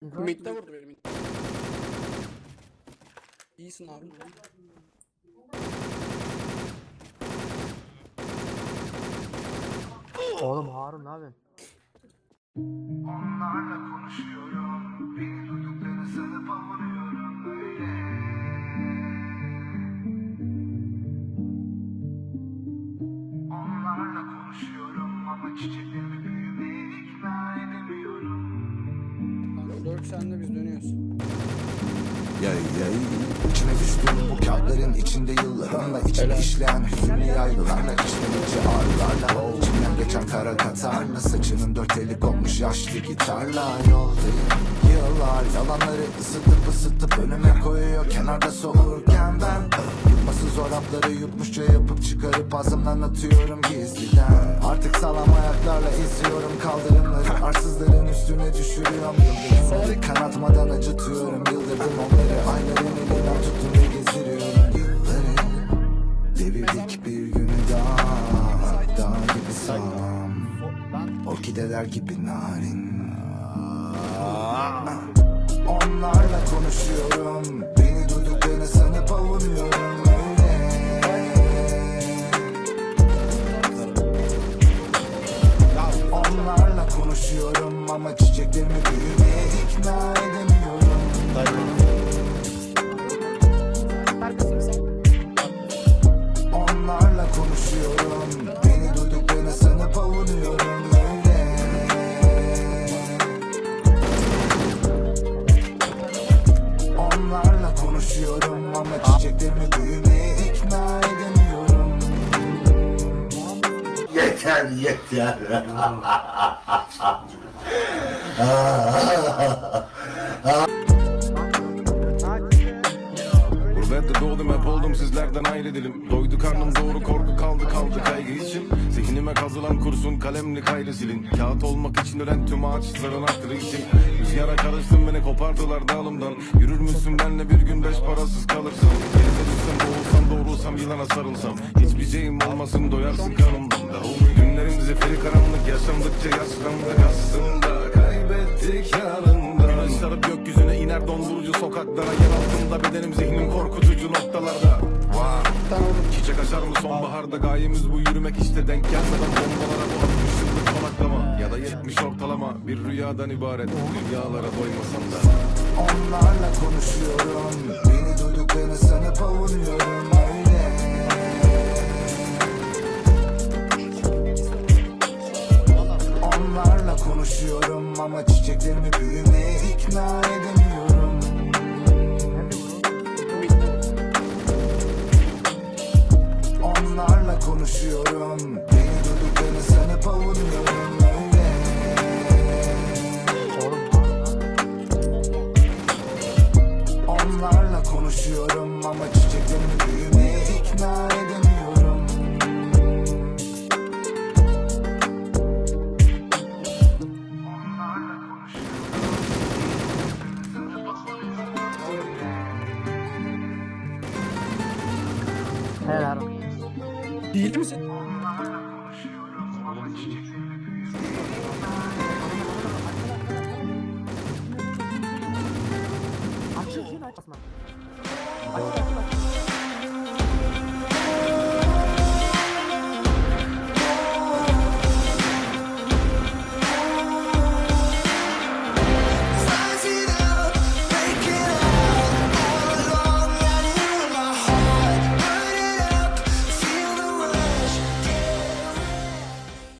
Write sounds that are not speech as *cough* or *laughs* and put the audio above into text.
Mid'de vurdu beni mid. İyisin abi. Oğlum Harun ne yapıyorsun? Onlarla konuşuyorum Beni duyduklarını sanıp avunuyorum böyle Onlarla konuşuyorum ama çiçeklerimi sende biz dönüyoruz. Yay yay İçine düştüm bu kağıtların içinde yıllarımla içine işleyen hüzünlü yaygılarla içten içe ağrılarla İçimden geçen kara katarla Saçının dört eli kopmuş yaşlı gitarla Yoldayım yıllar yalanları ısıtıp ısıtıp önüme koyuyor. Kenarda soğurken ben Yutması zor hapları yutmuşça yapıp çıkarıp ağzımdan atıyorum gizliden. Artık sağlam ayaklarla izliyorum kaldırımları. Arsızların üstüne düşürüyorum yıldırımları. Kanatmadan acıtıyorum yıldırdım onları. Ayların elinden tuttum ve gezdiriyorum yılları. Devirdik bir günü daha Dağ gibi sağlam. Orkideler gibi narin. Onlarla konuşuyorum Onlarla konuşuyorum ama çiçeklerimi büyümeye ikna edemiyorum? Onlarla konuşuyorum. Beni duyduklarını sanıp avunuyorum. Öyle. Onlarla konuşuyorum ama çiçeklerimi büyümeye ikna Yeter yeter. Gurbette *laughs* doğdum hep oldum sizlerden ayrı dilim. Doydu karnım doğru korku kaldı kaldı kaygı için. Zihnime kazılan kurşun kalemli kaydı silin. Kağıt olmak için ölen tüm ağaçların hatırı için. Rüzgara karıştım beni kopardılar dalımdan. Yürür müsün benle bir gün beş parasız kalırsam? Denize düşsem boğulsam doğrulsam yılana sarılsam. Hiçbir şeyim olmasın doyarsın kanımdan da. Günlerim zifiri karanlık yaşandıkça yaşlandık aslında Kaybettik yanında dondurucu sokaklara Yer altında bedenim zihnim korkutucu noktalarda. Oğlum Çiçek açar mı sonbaharda? Gayemiz bu yürümek işte denk gelmeden bombalara bu 60 yıllık konaklama. Ya da 70 ortalama bir rüyadan ibaret Dünyalara doymasam da. Onlarla konuşuyorum. Beni duyduklarını sanıp avunuyorum konuşuyorum ama çiçeklerimi büyümeye ikna konuşuyorum Beni duyduklarını sanıp avunuyorum öyle Onlarla konuşuyorum ama çiçeklerimi büyümeye ikna edemiyorum Helal Harun. değil misin? 아, 진짜. 아, 진짜.